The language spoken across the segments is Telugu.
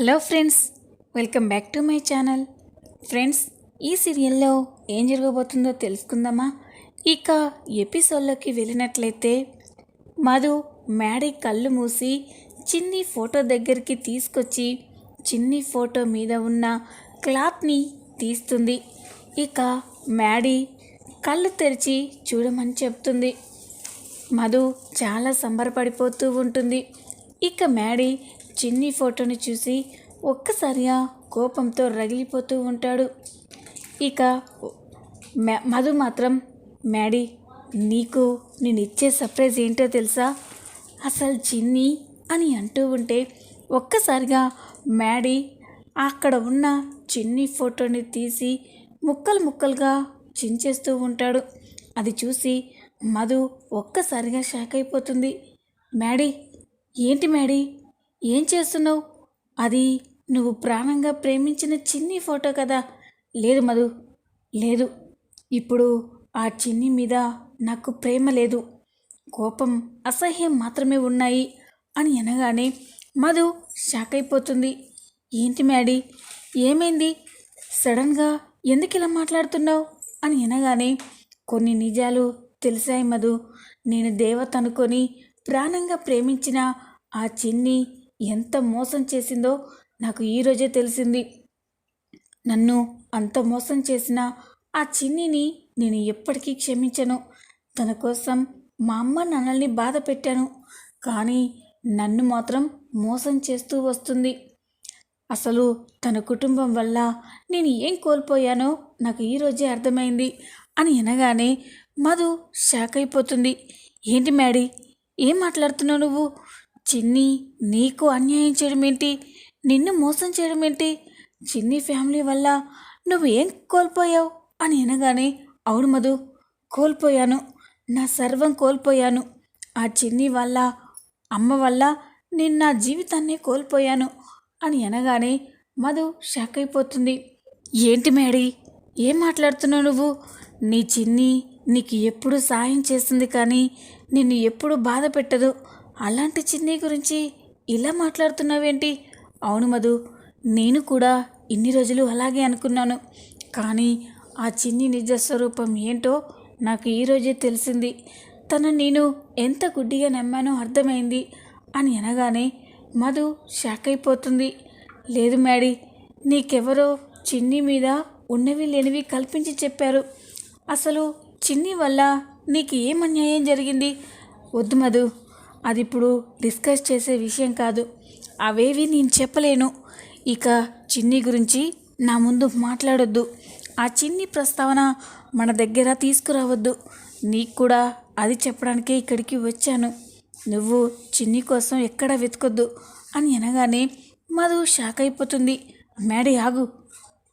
Hello friends welcome back to my channel. Friends ఈ సీరియల్లో ఏం జరగబోతుందో తెలుసుకుందామా? ఇక ఎపిసోడ్లోకి వెళ్ళినట్లయితే మధు మ్యాడీ కళ్ళు మూసి చిన్ని ఫోటో దగ్గరికి తీసుకొచ్చి చిన్ని ఫోటో మీద ఉన్న క్లాత్ని తీస్తుంది. ఇక మ్యాడీ కళ్ళు తెరిచి చూడమని చెప్తుంది. మధు చాలా సంబరపడిపోతూ ఉంటుంది. ఇక మ్యాడీ చిన్ని ఫోటోని చూసి ఒక్కసారిగా కోపంతో రగిలిపోతూ ఉంటాడు. ఇక మధు మాత్రం మ్యాడీ నీకు నేను ఇచ్చే సర్ప్రైజ్ ఏంటో తెలుసా? అసలు చిన్ని అని అంటూ ఉంటే ఒక్కసారిగా మ్యాడీ అక్కడ ఉన్న చిన్ని ఫోటోని తీసి ముక్కలు ముక్కలుగా చించేస్తూ ఉంటాడు. అది చూసి మధు ఒక్కసారిగా షాక్ అయిపోతుంది. మ్యాడీ ఏంటి మ్యాడీ? ఏం చేస్తున్నావు? అది నువ్వు ప్రాణంగా ప్రేమించిన చిన్ని ఫోటో కదా. లేదు మధు లేదు. ఇప్పుడు ఆ చిన్ని మీద నాకు ప్రేమ లేదు. కోపం అసహ్యం మాత్రమే ఉన్నాయి అని అనగానే మధు షాక్ అయిపోతుంది. ఏంటి మ్యాడీ? ఏమైంది? సడన్గా ఎందుకు ఇలా మాట్లాడుతున్నావు? అని అనగానే కొన్ని నిజాలు తెలిసాయి మధు. నేను దేవత అనుకొని ప్రాణంగా ప్రేమించిన ఆ చిన్ని ఎంత మోసం చేసిందో నాకు ఈరోజే తెలిసింది. నన్ను అంత మోసం చేసిన ఆ చిన్నిని నేను ఎప్పటికీ క్షమించను. తన కోసం మా అమ్మ నాన్నల్ని బాధ పెట్టాను. కానీ నన్ను మాత్రం మోసం చేస్తూ వస్తుంది. అసలు తన కుటుంబం వల్ల నేను ఏం కోల్పోయానో నాకు ఈరోజే అర్థమైంది అని అనగానే మధు షాక్ అయిపోతుంది. ఏంటి మ్యాడీ ఏం మాట్లాడుతున్నావు నువ్వు? చిన్ని నీకు అన్యాయం చేయడం ఏంటి నిన్ను మోసం చేయడం ఏంటి చిన్ని ఫ్యామిలీ వల్ల నువ్వు ఏం కోల్పోయావు? అని అనగానే అవును మధు కోల్పోయాను. నా సర్వం కోల్పోయాను. ఆ చిన్ని వల్ల అమ్మ వల్ల నేను నా జీవితాన్నే కోల్పోయాను. అని అనగానే మధు షాక్ అయిపోతుంది. ఏంటి మేడీ? ఏం మాట్లాడుతున్నావు నువ్వు? నీ చిన్ని నీకు ఎప్పుడు సాయం చేస్తుంది కానీ నిన్ను ఎప్పుడు బాధ పెట్టదు. అలాంటి చిన్ని గురించి ఇలా మాట్లాడుతున్నావేంటి? అవును మధు నేను కూడా ఇన్ని రోజులు అలాగే అనుకున్నాను. కానీ ఆ చిన్ని నిజ స్వరూపం ఏంటో నాకు ఈరోజే తెలిసింది. తను నేను ఎంత గుడ్డిగా నమ్మానో అర్థమైంది అని అనగానే మధు షాక్ అయిపోతుంది. లేదు మ్యాడీ నీకెవరో చిన్ని మీద ఉన్నవి లేనివి కల్పించి చెప్పారు. అసలు చిన్ని వల్ల నీకు ఏం అన్యాయం జరిగింది? వద్దు మధు అది ఇప్పుడు డిస్కస్ చేసే విషయం కాదు. అవేవి నేను చెప్పలేను. ఇక చిన్ని గురించి నా ముందు మాట్లాడొద్దు. ఆ చిన్ని ప్రస్తావన మన దగ్గర తీసుకురావద్దు. నీకు కూడా అది చెప్పడానికే ఇక్కడికి వచ్చాను. నువ్వు చిన్ని కోసం ఎక్కడ వెతకొద్దు అని అనగానే మధు షాక్ అయిపోతుంది. మేడే ఆగు.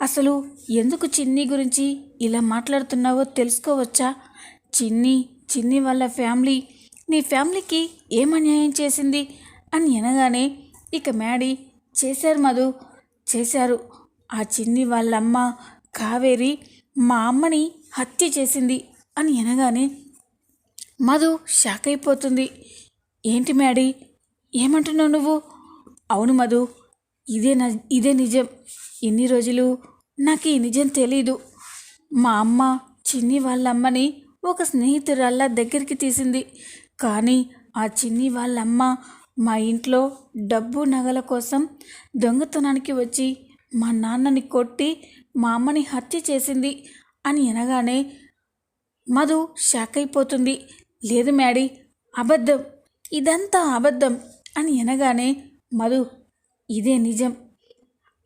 అసలు ఎందుకు చిన్ని గురించి ఇలా మాట్లాడుతున్నావో తెలుసుకోవచ్చా? చిన్ని చిన్ని వాళ్ళ ఫ్యామిలీ నీ ఫ్యామిలీకి ఏం అన్యాయం చేసింది? అని అనగానే ఇక మ్యాడీ చేశారు మధు చేశారు. ఆ చిన్ని వాళ్ళమ్మ కావేరి మా అమ్మని హత్య చేసింది అని అనగానే మధు షాక్ అయిపోతుంది. ఏంటి మ్యాడీ? ఏమంటున్నావు నువ్వు? అవును మధు ఇదే న ఇదే నిజం. ఇన్ని రోజులు నాకు ఈ నిజం తెలీదు. మా అమ్మ చిన్ని వాళ్ళ అమ్మని ఒక స్నేహితురాళ్ళ దగ్గరికి తీసింది. కానీ ఆ చిన్ని వాళ్ళ అమ్మ మా ఇంట్లో డబ్బు నగల కోసం దొంగతనానికి వచ్చి మా నాన్నని కొట్టి మా అమ్మని హత్య చేసింది అని అనగానే మధు షాక్ అయిపోతుంది. లేదు మ్యాడీ అబద్ధం. ఇదంతా అబద్ధం అని అనగానే మధు ఇదే నిజం.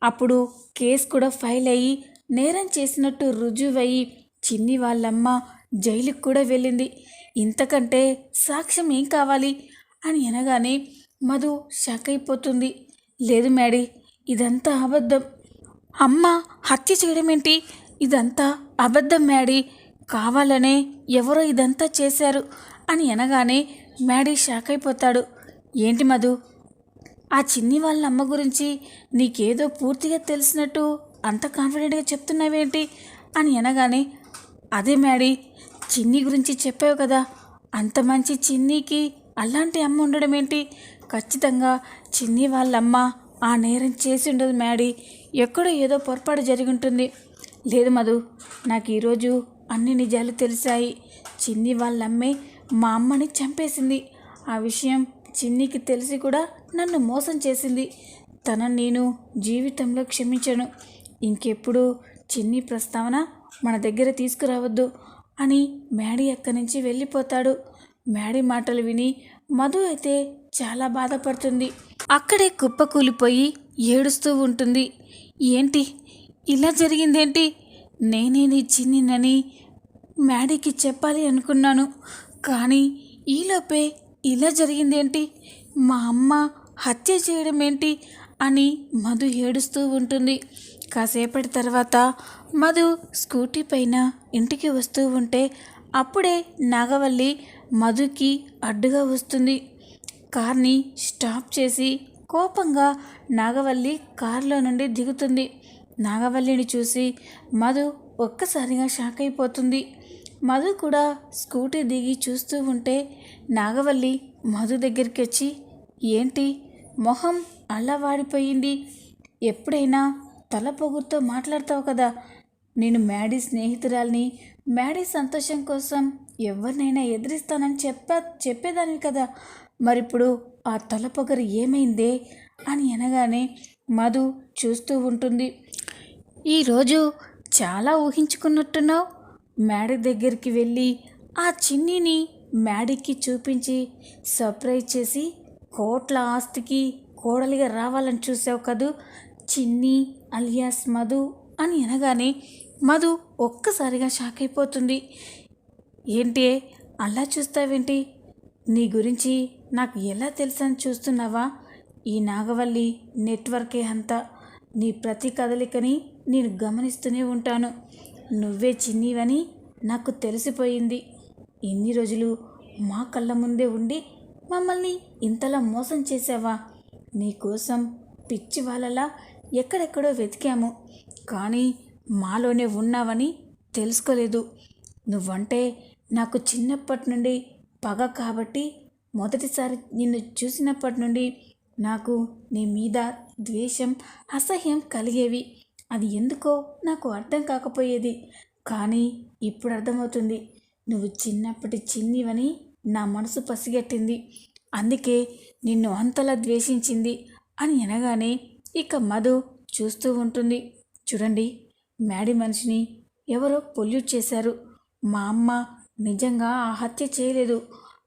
అప్పుడు కేసు కూడా ఫైల్ అయ్యి నేరం చేసినట్టు రుజువయ్యి చిన్ని వాళ్ళమ్మ జైలుకు కూడా వెళ్ళింది. ఇంతకంటే సాక్ష్యం ఏం కావాలి? అని అనగానే మధు షాక్ అయిపోతుంది. లేదు మ్యాడీ ఇదంతా అబద్ధం. అమ్మ హత్య చేయడం ఏంటి? ఇదంతా అబద్ధం మ్యాడీ. కావాలనే ఎవరో ఇదంతా చేశారు అని అనగానే మ్యాడీ షాక్ అయిపోతాడు. ఏంటి మధు? ఆ చిన్ని వాళ్ళ అమ్మ గురించి నీకేదో పూర్తిగా తెలిసినట్టు అంత కాన్ఫిడెంట్గా చెప్తున్నావేంటి? అని అనగానే అదే మ్యాడీ చిన్ని గురించి చెప్పావు కదా. అంత మంచి చిన్నీకి అలాంటి అమ్మ ఉండడం ఏంటి ఖచ్చితంగా చిన్ని వాళ్ళ అమ్మ ఆ నేరం చేసి ఉండదు మ్యాడీ. ఎక్కడో ఏదో పొరపాటు జరిగి ఉంటుంది. లేదు మధు నాకు ఈరోజు అన్ని నిజాలు తెలిసాయి. చిన్ని వాళ్ళమ్మే మా అమ్మని చంపేసింది. ఆ విషయం చిన్నికి తెలిసి కూడా నన్ను మోసం చేసింది. తన నేను జీవితంలో క్షమించను. ఇంకెప్పుడు చిన్ని ప్రస్తావన మన దగ్గర తీసుకురావద్దు. అని మ్యాడీ అక్కడి నుంచి వెళ్ళిపోతాడు. మ్యాడీ మాటలు విని మధు అయితే చాలా బాధపడుతుంది. అక్కడే కుప్పకూలిపోయి ఏడుస్తూ ఉంటుంది. ఏంటి? ఇలా జరిగిందేంటి? నేనే నీ చిన్నినని మ్యాడీకి చెప్పాలి అనుకున్నాను. కానీ ఈలోపే ఇలా జరిగిందేంటి? మా అమ్మ హత్య చేయడం ఏంటి అని మధు ఏడుస్తూ ఉంటుంది. కాసేపటి తర్వాత మధు స్కూటీ పైన ఇంటికి వస్తూ ఉంటే అప్పుడే నాగవల్లి మధుకి అడ్డుగా వస్తుంది. కార్ని స్టాప్ చేసి కోపంగా నాగవల్లి కారులో నుండి దిగుతుంది. నాగవల్లిని చూసి మధు ఒక్కసారిగా షాక్ అయిపోతుంది. మధు కూడా స్కూటీ దిగి చూస్తూ ఉంటే నాగవల్లి మధు దగ్గరికి వచ్చి ఏంటి? మొహం అలా వాడిపోయింది ఎప్పుడైనా తల పొగురుతో మాట్లాడతావు కదా? నేను మ్యాడీ స్నేహితురాల్ని మ్యాడీ సంతోషం కోసం ఎవరినైనా ఎదిరిస్తానని చెప్పా చెప్పేదాన్ని కదా. మరిప్పుడు ఆ తల పొగరు ఏమైందే అని అనగానే మధు చూస్తూ ఉంటుంది. ఈరోజు చాలా ఊహించుకున్నట్టున్నావు. మ్యాడీ దగ్గరికి వెళ్ళి ఆ చిన్నిని మ్యాడీకి చూపించి సర్ప్రైజ్ చేసి కోట్ల ఆస్తికి కోడలిగా రావాలని చూసావు కదూ? చిన్ని అలియాస్ మధు అని అనగానే మధు ఒక్కసారిగా షాక్ అయిపోతుంది. ఏంటి అలా చూస్తావేంటి? నీ గురించి నాకు ఎలా తెలుసని చూస్తున్నావా? ఈ నాగవల్లి నెట్వర్కే అంతా. నీ ప్రతి కదలికని నేను గమనిస్తూనే ఉంటాను. నువ్వే చిన్నివని నాకు తెలిసిపోయింది. ఇన్ని రోజులు మా కళ్ళ ముందే ఉండి మమ్మల్ని ఇంతలా మోసం చేసావా నీకోసం పిచ్చి వాళ్ళలా ఎక్కడెక్కడో వెతికాము. కానీ మాలోనే ఉన్నావని తెలుసుకోలేదు. నువ్వంటే నాకు చిన్నప్పటి నుండి పగ కాబట్టి మొదటిసారి నిన్ను చూసినప్పటి నుండి నాకు నీ మీద ద్వేషం అసహ్యం కలిగేవి. అది ఎందుకో నాకు అర్థం కాకపోయేది. కానీ ఇప్పుడు అర్థమవుతుంది. నువ్వు చిన్నప్పటి చిన్నివని నా మనసు పసిగట్టింది. అందుకే నిన్ను అంతలా ద్వేషించింది అని అనగానే ఇక మధు చూస్తూ ఉంటుంది. చూడండి. మేడి మనిషిని ఎవరో పొల్యూట్ చేశారు. మా అమ్మ నిజంగా ఆ హత్య చేయలేదు.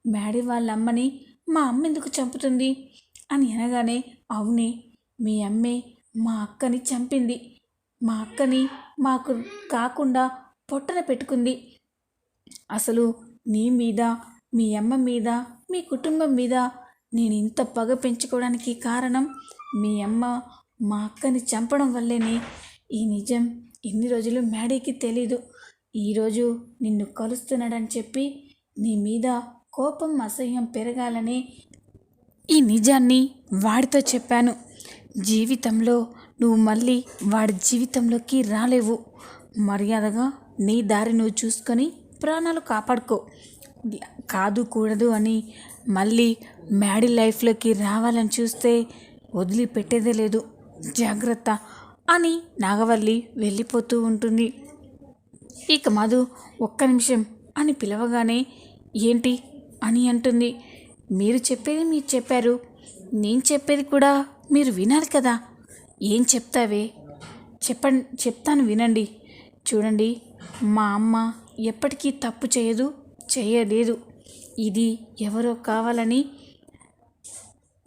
మేడి వాళ్ళ అమ్మని మా అమ్మ ఎందుకు చంపుతుంది? అని అనగానే అవునే మీ అమ్మే మా అక్కని చంపింది. మా అక్కని మాకు కాకుండా పొట్టన పెట్టుకుంది. అసలు నీ మీద మీ అమ్మ మీద మీ కుటుంబం మీద నేను ఇంత పగ పెంచుకోవడానికి కారణం మీ అమ్మ మా అక్కని చంపడం వల్లేనే. ఈ నిజం ఇన్ని రోజులు మ్యాడీకి తెలీదు. ఈరోజు నిన్ను కలుస్తున్నాడని చెప్పి నీ మీద కోపం అసహ్యం పెరగాలని ఈ నిజాన్ని వాడితో చెప్పాను. జీవితంలో నువ్వు మళ్ళీ వాడి జీవితంలోకి రాలేవు. మర్యాదగా నీ దారి నువ్వు చూసుకొని ప్రాణాలు కాపాడుకో. కాదు కూడదు అని మళ్ళీ మ్యాడీ లైఫ్లోకి రావాలని చూస్తే వదిలిపెట్టేదే లేదు. జాగ్రత్త. అని నాగవల్లి వెళ్ళిపోతూ ఉంటుంది. ఇక మధు ఒక్క నిమిషం అని పిలవగానే ఏంటి అని అంటుంది. మీరు చెప్పేది మీరు చెప్పారు. నేను చెప్పేది కూడా మీరు వినాలి కదా. ఏం చెప్తావే? చెప్పండి చెప్తాను వినండి. చూడండి మా అమ్మ ఎప్పటికీ తప్పు చేయదు చేయలేదు. ఇది ఎవరో కావాలని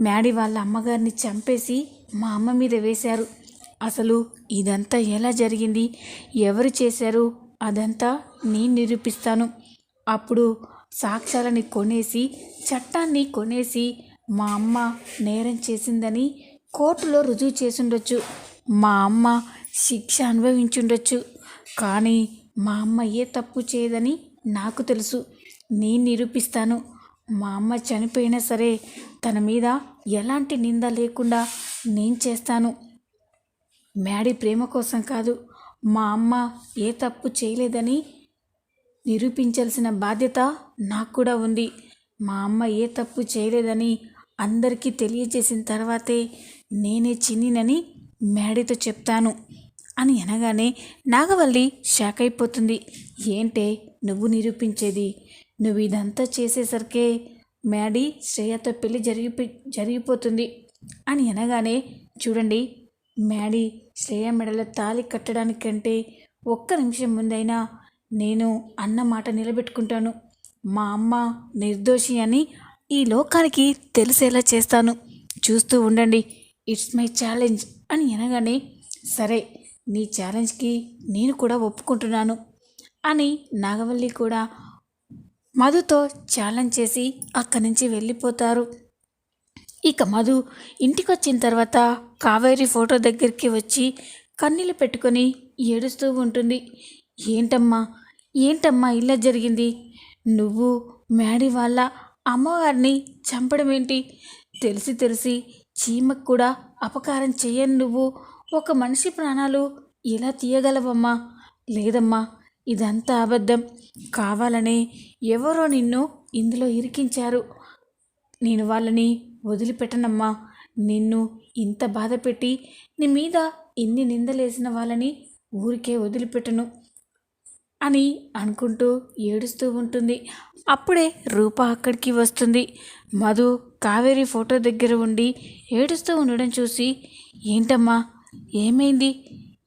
మ్యాడీ వాళ్ళ అమ్మగారిని చంపేసి మా అమ్మ మీద వేశారు. అసలు ఇదంతా ఎలా జరిగింది? ఎవరు చేశారు? అదంతా నేను నిరూపిస్తాను. అప్పుడు సాక్ష్యాలని కొనేసి చట్టాన్ని కొనేసి మా అమ్మ నేరం చేసిందని కోర్టులో రుజువు చేసుండొచ్చు. మా అమ్మ శిక్ష అనుభవించుండొచ్చు. కానీ మా అమ్మ ఏ తప్పు చేయదని నాకు తెలుసు. నేను నిరూపిస్తాను. మా అమ్మ చనిపోయినా సరే తన మీద ఎలాంటి నింద లేకుండా నేను చేస్తాను. మ్యాడీ ప్రేమ కోసం కాదు మా అమ్మ ఏ తప్పు చేయలేదని నిరూపించాల్సిన బాధ్యత నాకు కూడా ఉంది. మా అమ్మ ఏ తప్పు చేయలేదని అందరికీ తెలియజేసిన తర్వాతే నేనే చిన్నినని మ్యాడీతో చెప్తాను అని అనగానే నాగవల్లి షాక్ అయిపోతుంది. ఏంటే నువ్వు నిరూపించేది? నువ్వు ఇదంతా చేసేసరికే మ్యాడీ శ్రేయతో పెళ్ళి జరిగిపో జరిగిపోతుంది అని అనగానే చూడండి మ్యాడీ శ్రేయ మెడలో తాళి కట్టడానికంటే ఒక్క నిమిషం ముందైనా నేను అన్న మాట నిలబెట్టుకుంటాను. మా అమ్మ నిర్దోషి అని ఈ లోకానికి తెలిసేలా చేస్తాను. చూస్తూ ఉండండి. ఇట్స్ మై ఛాలెంజ్ అని అనగానే సరే నీ ఛాలెంజ్కి నేను కూడా ఒప్పుకుంటున్నాను అని నాగవల్లి కూడా మధుతో ఛాలెంజ్ చేసి అక్కడి నుంచి వెళ్ళిపోతారు. ఇక మధు ఇంటికి వచ్చిన తర్వాత కావేరి ఫోటో దగ్గరికి వచ్చి కన్నీళ్ళు పెట్టుకొని ఏడుస్తూ ఉంటుంది. ఏంటమ్మా ఏంటమ్మా ఇలా జరిగింది? నువ్వు మేడి వాళ్ళ అమ్మవారిని చంపడం ఏంటి తెలిసి తెలిసి చీమకు కూడా అపకారం చెయ్యని నువ్వు ఒక మనిషి ప్రాణాలు ఎలా తీయగలవమ్మా? లేదమ్మా ఇదంతా అబద్ధం. కావాలనే ఎవరో నిన్ను ఇందులో ఇరికించారు. నేను వాళ్ళని వదిలిపెట్టనమ్మా. నిన్ను ఇంత బాధ పెట్టి నీ మీద ఇన్ని నిందలేసిన వాళ్ళని ఊరికే వదిలిపెట్టను అని అనుకుంటూ ఏడుస్తూ ఉంటుంది. అప్పుడే రూప అక్కడికి వస్తుంది. మధు కావేరి ఫోటో దగ్గర ఉండి ఏడుస్తూ ఉండడం చూసి ఏంటమ్మా ఏమైంది?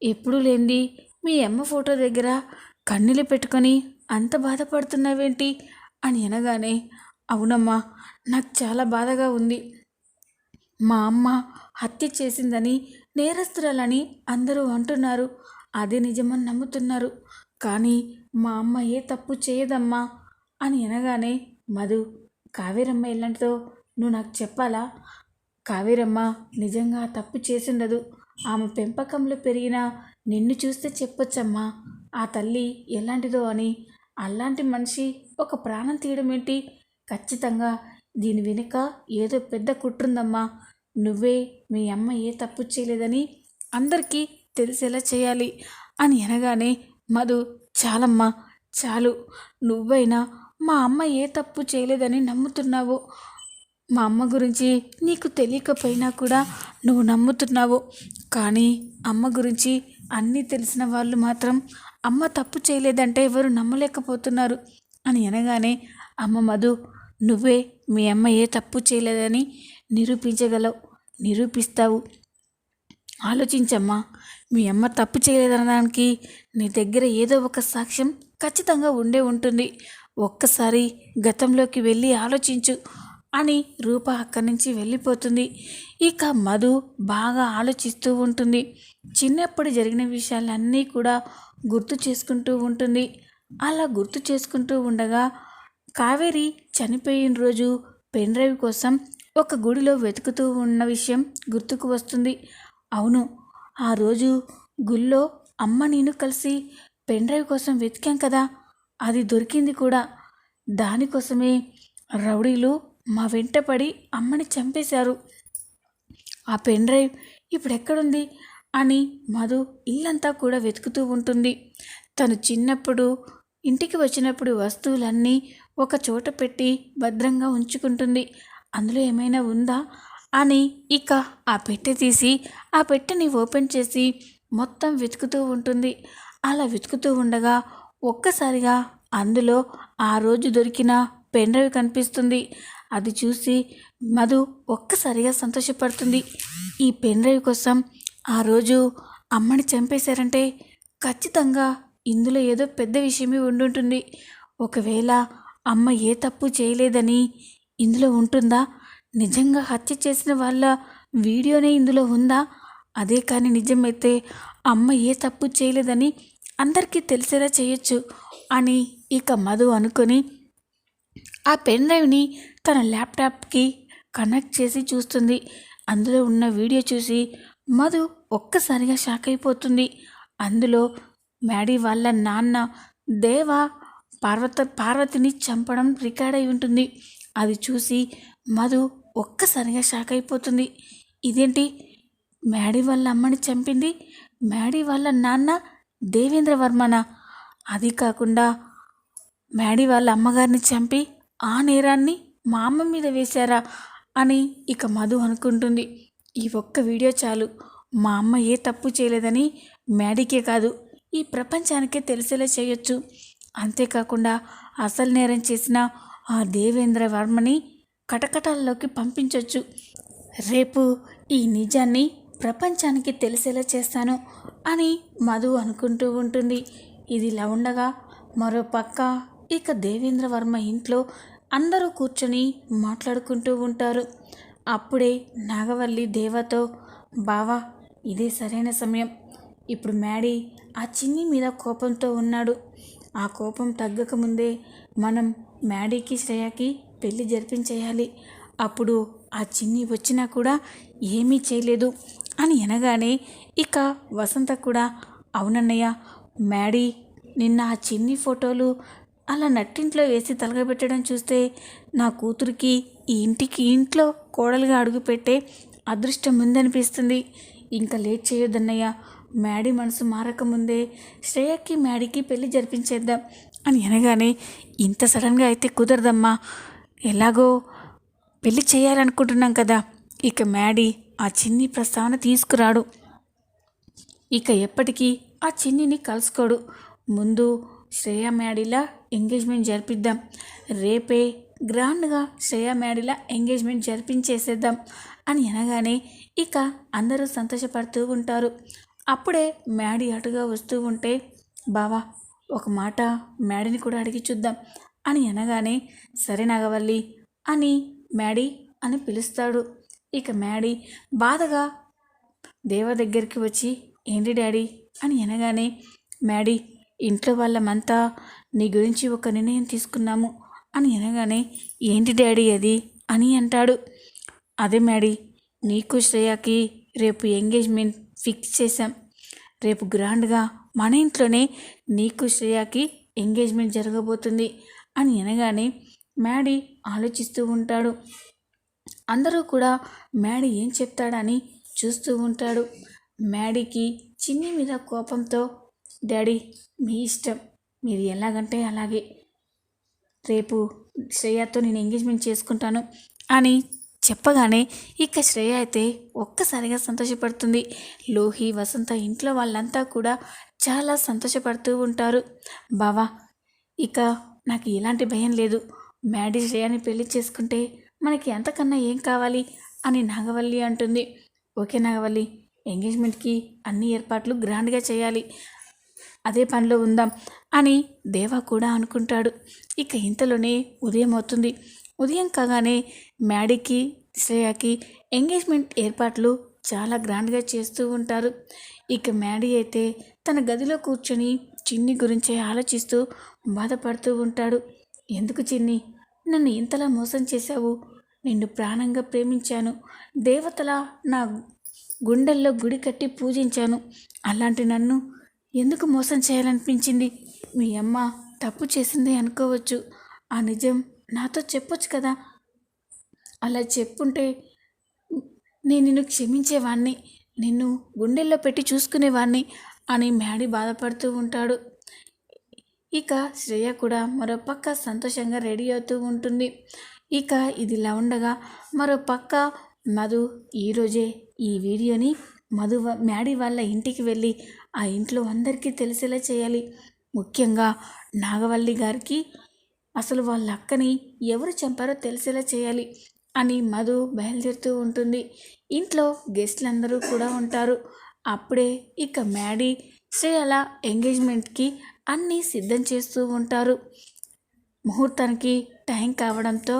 ఎప్పుడు లేంది మీ అమ్మ ఫోటో దగ్గర కన్నీళ్ళు పెట్టుకొని అంత బాధపడుతున్నావేంటి? అని అనగానే అవునమ్మా నాకు చాలా బాధగా ఉంది. మా అమ్మ హత్య చేసిందని నేరస్తురాలని అందరూ అంటున్నారు. అది నిజమని నమ్ముతున్నారు. కానీ మా అమ్మ ఏ తప్పు చేయదమ్మా అని అనగానే మధు కావేరమ్మ ఎలాంటిదో నువ్వు నాకు చెప్పాలా? కావేరమ్మ నిజంగా తప్పు చేసిండదు. ఆమె పెంపకంలో పెరిగిన నిన్ను చూస్తే చెప్పొచ్చమ్మా. ఆ తల్లి ఎలాంటిదో అని. అలాంటి మనిషి ఒక ప్రాణం తీయడం ఏంటి? ఖచ్చితంగా దీని వెనుక ఏదో పెద్ద కుట్రుందమ్మా. నువ్వే మీ అమ్మ ఏ తప్పు చేయలేదని అందరికీ తెలిసేలా చేయాలి అని అనగానే మధు చాలమ్మా చాలు. నువ్వైనా మా అమ్మ ఏ తప్పు చేయలేదని నమ్ముతున్నావు. మా అమ్మ గురించి నీకు తెలియకపోయినా కూడా నువ్వు నమ్ముతున్నావు. కానీ అమ్మ గురించి అన్నీ తెలిసిన వాళ్ళు మాత్రం అమ్మ తప్పు చేయలేదంటే ఎవరు నమ్మలేకపోతున్నారు అని అనగానే అమ్మ మధు నువ్వే మీ అమ్మ ఏ తప్పు చేయలేదని నిరూపించగలవు నిరూపిస్తావు. ఆలోచించమ్మా మీ అమ్మ తప్పు చేయలేదనడానికి నీ దగ్గర ఏదో ఒక సాక్ష్యం ఖచ్చితంగా ఉండే ఉంటుంది. ఒక్కసారి గతంలోకి వెళ్ళి ఆలోచించు అని రూప అక్కడి నుంచి వెళ్ళిపోతుంది. ఇక మధు బాగా ఆలోచిస్తూ ఉంటుంది. చిన్నప్పుడు జరిగిన విషయాలన్నీ కూడా గుర్తు చేసుకుంటూ ఉంటుంది. అలా గుర్తు చేసుకుంటూ ఉండగా కావేరి చనిపోయిన రోజు పెన్ డ్రైవ్ కోసం ఒక గుడిలో వెతుకుతూ ఉన్న విషయం గుర్తుకు వస్తుంది. అవును ఆ రోజు గుళ్ళో అమ్మ నేను కలిసి పెన్ డ్రైవ్ కోసం వెతికాం కదా. అది దొరికింది కూడా. దానికోసమే రౌడీలు మా వెంట పడి అమ్మని చంపేశారు. ఆ పెన్ డ్రైవ్ ఇప్పుడెక్కడుంది అని మధు ఇల్లంతా కూడా వెతుకుతూ ఉంటుంది. తను చిన్నప్పుడు ఇంటికి వచ్చినప్పుడు వస్తువులన్నీ ఒక చోట పెట్టి భద్రంగా ఉంచుకుంటుంది. అందులో ఏమైనా ఉందా? అని ఇక ఆ పెట్టె తీసి ఆ పెట్టెని ఓపెన్ చేసి మొత్తం వెతుకుతూ ఉంటుంది. అలా వెతుకుతూ ఉండగా ఒక్కసారిగా అందులో ఆ రోజు దొరికిన పెన్ డ్రైవ్ కనిపిస్తుంది. అది చూసి మధు ఒక్కసారిగా సంతోషపడుతుంది. ఈ పెన్ డ్రైవ్ కోసం ఆ రోజు అమ్మని చంపేశారంటే ఖచ్చితంగా ఇందులో ఏదో పెద్ద విషయమే ఉండుంటుంది. ఒకవేళ అమ్మ ఏ తప్పు చేయలేదని ఇందులో ఉంటుందా? నిజంగా హత్య చేసిన వాళ్ళ వీడియోనే ఇందులో ఉందా? అదే కానీ నిజమైతే అమ్మ ఏ తప్పు చేయలేదని అందరికీ తెలిసేలా చేయొచ్చు అని ఇక మధు అనుకొని ఆ పెన్ డ్రైవ్ని తన ల్యాప్టాప్కి కనెక్ట్ చేసి చూస్తుంది. అందులో ఉన్న వీడియో చూసి మధు ఒక్కసారిగా షాక్ అయిపోతుంది. అందులో మ్యాడీ వాళ్ళ నాన్న దేవా పార్వత పార్వతిని చంపడం రికార్డ్ అయి ఉంటుంది. అది చూసి మధు ఒక్కసారిగా షాక్ అయిపోతుంది. ఇదేంటి? మ్యాడీ వాళ్ళ అమ్మని చంపింది? మ్యాడీ వాళ్ళ నాన్న దేవేంద్ర వర్మన? అది కాకుండా మ్యాడీ వాళ్ళ అమ్మగారిని చంపి ఆ నేరాన్ని మా అమ్మ మీద వేశారా అని ఇక మధు అనుకుంటుంది. ఈ ఒక్క వీడియో చాలు. మా అమ్మ ఏ తప్పు చేయలేదని మ్యాడీకే కాదు ఈ ప్రపంచానికే తెలిసేలా చేయొచ్చు. అంతేకాకుండా అసలు నేరం చేసిన ఆ దేవేంద్ర వర్మని కటకటాల్లోకి పంపించవచ్చు రేపు ఈ నిజాన్ని ప్రపంచానికి తెలిసేలా చేస్తాను అని మధు అనుకుంటూ ఉంటుంది. ఇది ఇలా ఉండగా మరో పక్క ఇక దేవేంద్ర వర్మ ఇంట్లో అందరూ కూర్చొని మాట్లాడుకుంటూ ఉంటారు. అప్పుడే నాగవల్లి దేవతో బావా ఇదే సరైన సమయం. ఇప్పుడు మ్యాడీ ఆ చిన్ని మీద కోపంతో ఉన్నాడు. ఆ కోపం తగ్గక ముందే మనం మ్యాడీకి శ్రేయకి పెళ్ళి జరిపించేయాలి. అప్పుడు ఆ చిన్ని వచ్చినా కూడా ఏమీ చేయలేదు అని అనగానే ఇక వసంత కూడా అవునన్నయ్య మ్యాడీ నిన్న ఆ చిన్ని ఫోటోలు అలా నట్టింట్లో వేసి తలగబెట్టడం చూస్తే నా కూతురికి ఈ ఇంటికి ఇంట్లో కోడలుగా అడుగుపెట్టే అదృష్టం ఉందనిపిస్తుంది. ఇంకా లేట్ చేయొద్దన్నయ్య మ్యాడీ మనసు మారకముందే శ్రేయకి మ్యాడీకి పెళ్ళి జరిపించేద్దాం అని అనగానే ఇంత సడన్గా అయితే కుదరదమ్మా. ఎలాగో పెళ్ళి చేయాలనుకుంటున్నాం కదా. ఇక మ్యాడీ ఆ చిన్ని ప్రస్తావన తీసుకురాడు. ఇక ఎప్పటికీ ఆ చిన్నిని కలుసుకోడు. ముందు శ్రేయ మ్యాడీలా ఎంగేజ్మెంట్ జరిపిద్దాం. రేపే గ్రాండ్గా శ్రేయ మ్యాడీలా ఎంగేజ్మెంట్ జరిపించేసేద్దాం అని అనగానే ఇక అందరూ సంతోషపడుతూ ఉంటారు. అప్పుడే మ్యాడీ అటుగా వస్తూ ఉంటే బావా ఒక మాట మ్యాడీని కూడా అడిగి చూద్దాం అని అనగానే సరే నాగవల్లి అని మ్యాడీ అని పిలుస్తాడు. ఇక మ్యాడీ బాధగా దేవ దగ్గరికి వచ్చి ఏంటి డాడీ అని అనగానే మ్యాడీ ఇంట్లో వాళ్ళమంతా నీ గురించి ఒక నిర్ణయం తీసుకున్నాము అని అనగానే ఏంటి డాడీ అది అని అంటాడు. అదే మ్యాడీ నీకు శ్రేయాకి రేపు ఎంగేజ్మెంట్ ఫిక్స్ చేశాం. రేపు గ్రాండ్గా మన ఇంట్లోనే నీకు శ్రేయాకి ఎంగేజ్మెంట్ జరగబోతుంది అని అనగానే మ్యాడీ ఆలోచిస్తూ ఉంటాడు. అందరూ కూడా మ్యాడీ ఏం చెప్తాడని చూస్తూ ఉంటాడు. మ్యాడీకి చిన్ని మీద కోపంతో డాడీ మీ ఇష్టం. మీరు ఎలాగంటే అలాగే. రేపు శ్రేయాతో నేను ఎంగేజ్మెంట్ చేసుకుంటాను అని చెప్పగానే ఇక శ్రేయ అయితే ఒక్కసారిగా సంతోషపడుతుంది. లోహి వసంత ఇంట్లో వాళ్ళంతా కూడా చాలా సంతోషపడుతూ ఉంటారు. బావా ఇక నాకు ఎలాంటి భయం లేదు. మ్యాడీ శ్రేయాని పెళ్ళి చేసుకుంటే మనకి అంతకన్నా ఏం కావాలి అని నాగవల్లి అంటుంది. ఓకే నాగవల్లి ఎంగేజ్మెంట్కి అన్ని ఏర్పాట్లు గ్రాండ్గా చేయాలి. అదే పనిలో ఉందాం అని దేవా కూడా అనుకుంటాడు. ఇక ఇంతలోనే ఉదయం అవుతుంది. ఉదయం కాగానే మ్యాడీకి శ్రేయాకి ఎంగేజ్మెంట్ ఏర్పాట్లు చాలా గ్రాండ్గా చేస్తూ ఉంటారు. ఇక మ్యాడీ అయితే తన గదిలో కూర్చొని చిన్ని గురించే ఆలోచిస్తూ బాధపడుతూ ఉంటాడు. ఎందుకు చిన్ని? నన్ను ఇంతలా మోసం చేశావు. నిన్ను ప్రాణంగా ప్రేమించాను. దేవతలా నా గుండెల్లో గుడి కట్టి పూజించాను. అలాంటి నన్ను ఎందుకు మోసం చేయాలనిపించింది? మీ అమ్మ తప్పు చేసిందే అనుకోవచ్చు. ఆ నిజం నాతో చెప్పొచ్చు కదా. అలా చెప్పుంటే నేను నిన్ను క్షమించేవాణ్ణి నిన్ను గుండెల్లో పెట్టి చూసుకునేవాణ్ణి అని మ్యాడీ బాధపడుతూ ఉంటాడు. ఇక శ్రేయ కూడా మరో పక్క సంతోషంగా రెడీ అవుతూ ఉంటుంది. ఇక ఇదిలా ఉండగా మరో పక్క మధు ఈరోజే ఈ వీడియోని మధు వ- మ్యాడీ వాళ్ళ ఇంటికి వెళ్ళి ఆ ఇంట్లో అందరికీ తెలిసేలా చేయాలి. ముఖ్యంగా నాగవల్లి గారికి అసలు వాళ్ళ అక్కని ఎవరు చంపారో తెలిసేలా చేయాలి అని మధు బయలుదేరుతూ ఉంటుంది. ఇంట్లో గెస్ట్లందరూ కూడా ఉంటారు. అప్పుడే ఇక మ్యాడీ శ్రేయల ఎంగేజ్మెంట్కి అన్నీ సిద్ధం చేస్తూ ఉంటారు. ముహూర్తానికి టైం కావడంతో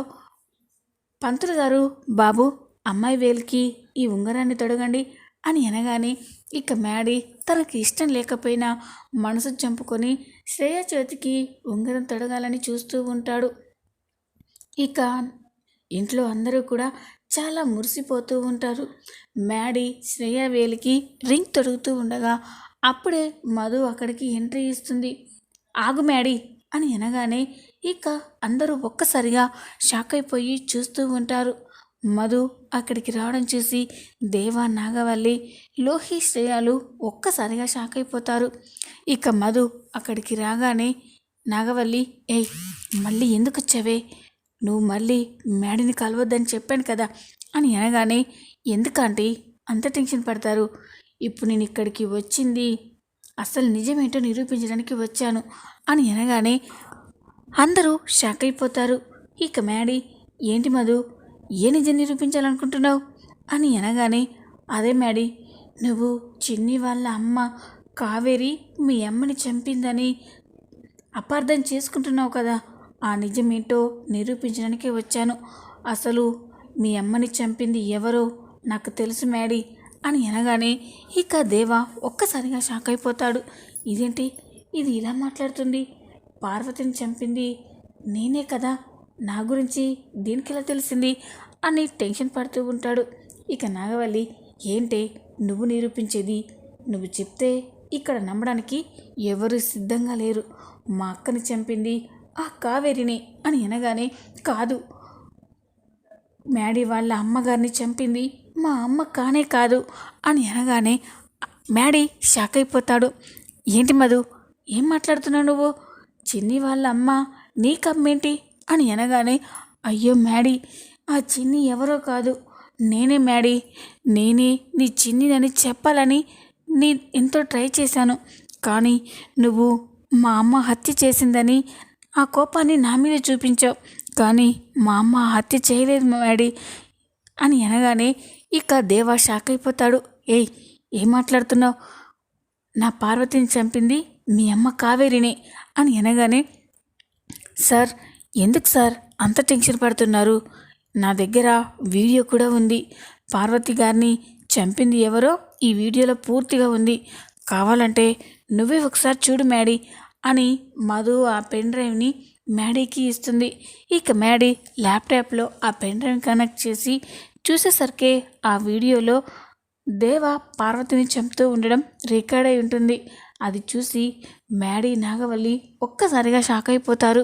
పంతులు గారు బాబు అమ్మాయి వేలికి ఈ ఉంగరాన్ని తొడగండి అని అనగానే ఇక మ్యాడీ తనకి ఇష్టం లేకపోయినా మనసు చంపుకొని శ్రేయ చేతికి ఉంగరం తొడగాలని చూస్తూ ఉంటాడు. ఇక ఇంట్లో అందరూ కూడా చాలా మురిసిపోతూ ఉంటారు. మ్యాడీ శ్రేయ వేలికి రింగ్ తొడుగుతూ ఉండగా అప్పుడే మధు అక్కడికి ఎంట్రీ ఇస్తుంది. ఆగు మ్యాడీ అని అనగానే ఇక అందరూ ఒక్కసారిగా షాక్ అయిపోయి చూస్తూ ఉంటారు. మధు అక్కడికి రావడం చూసి దేవా నాగవల్లి లోహి శ్రేయాలు ఒక్కసారిగా షాక్ అయిపోతారు. ఇక మధు అక్కడికి రాగానే నాగవల్లి ఏయ్ మళ్ళీ ఎందుకు వచ్చావే నువ్వు మళ్ళీ మేడని కలవద్దని చెప్పాను కదా అని అనగానే ఎందుకంటే అంత టెన్షన్ పడతారు. ఇప్పుడు నేను ఇక్కడికి వచ్చింది అసలు నిజమేంటో నిరూపించడానికి వచ్చాను అని అనగానే అందరూ షాక్ అయిపోతారు. ఇక మ్యాడీ ఏంటి మధు? ఏ నిజం నిరూపించాలనుకుంటున్నావు? అని అనగానే అదే మ్యాడీ నువ్వు చిన్ని వాళ్ళ అమ్మ కావేరి మీ అమ్మని చంపిందని అపార్థం చేసుకుంటున్నావు కదా? ఆ నిజమేంటో నిరూపించడానికి వచ్చాను. అసలు మీ అమ్మని చంపింది ఎవరో నాకు తెలుసు మ్యాడీ అని అనగానే ఇక దేవ ఒక్కసారిగా షాక్ అయిపోతాడు. ఇదేంటి? ఇది ఇలా మాట్లాడుతుంది? పార్వతిని చంపింది నేనే కదా? నా గురించి దీనికి ఎలా తెలిసింది? అని టెన్షన్ పడుతూ ఉంటాడు. ఇక నాగవల్లి ఏంటే నువ్వు నిరూపించేది? నువ్వు చెప్తే ఇక్కడ నమ్మడానికి ఎవరు సిద్ధంగా లేరు. మా అక్కని చంపింది ఆ కావేరిని అని అనగానే కాదు మ్యాడీ వాళ్ళ అమ్మగారిని చంపింది మా అమ్మ కానే కాదు అని అనగానే మ్యాడీ షాక్ అయిపోతాడు ఏంటి మధు ఏం మాట్లాడుతున్నావు నువ్వు? చిన్ని వాళ్ళ అమ్మ నీకమ్మేంటి అని అనగానే అయ్యో మ్యాడీ ఆ చిన్ని ఎవరో కాదు. నేనే మ్యాడీ. నేనే నీ చిన్నినని చెప్పాలని నీ ఎంతో ట్రై చేశాను. కానీ నువ్వు మా అమ్మ హత్య చేసిందని ఆ కోపాన్ని నా మీద చూపించావు. కానీ మా అమ్మ హత్య చేయలేదు మ్యాడీ అని అనగానే ఇక దేవా షాక్ అయిపోతాడు. ఏయ్ ఏం మాట్లాడుతున్నావు? నా పార్వతిని చంపింది మీ అమ్మ కావేరినే అని అనగానే సార్ ఎందుకు సార్ అంత టెన్షన్ పడుతున్నారు? నా దగ్గర వీడియో కూడా ఉంది. పార్వతి గారిని చంపింది ఎవరో ఈ వీడియోలో పూర్తిగా ఉంది. కావాలంటే నువ్వే ఒకసారి చూడు మ్యాడీ అని మధు ఆ పెన్ డ్రైవ్ని మ్యాడీకి ఇస్తుంది. ఇక మ్యాడీ ల్యాప్టాప్లో ఆ పెన్ డ్రైవ్ కనెక్ట్ చేసి చూసేసరికి ఆ వీడియోలో దేవ పార్వతిని చంపుతూ ఉండడం రికార్డ్ అయి ఉంటుంది. అది చూసి మ్యాడీ నాగవల్లి ఒక్కసారిగా షాక్ అయిపోతారు.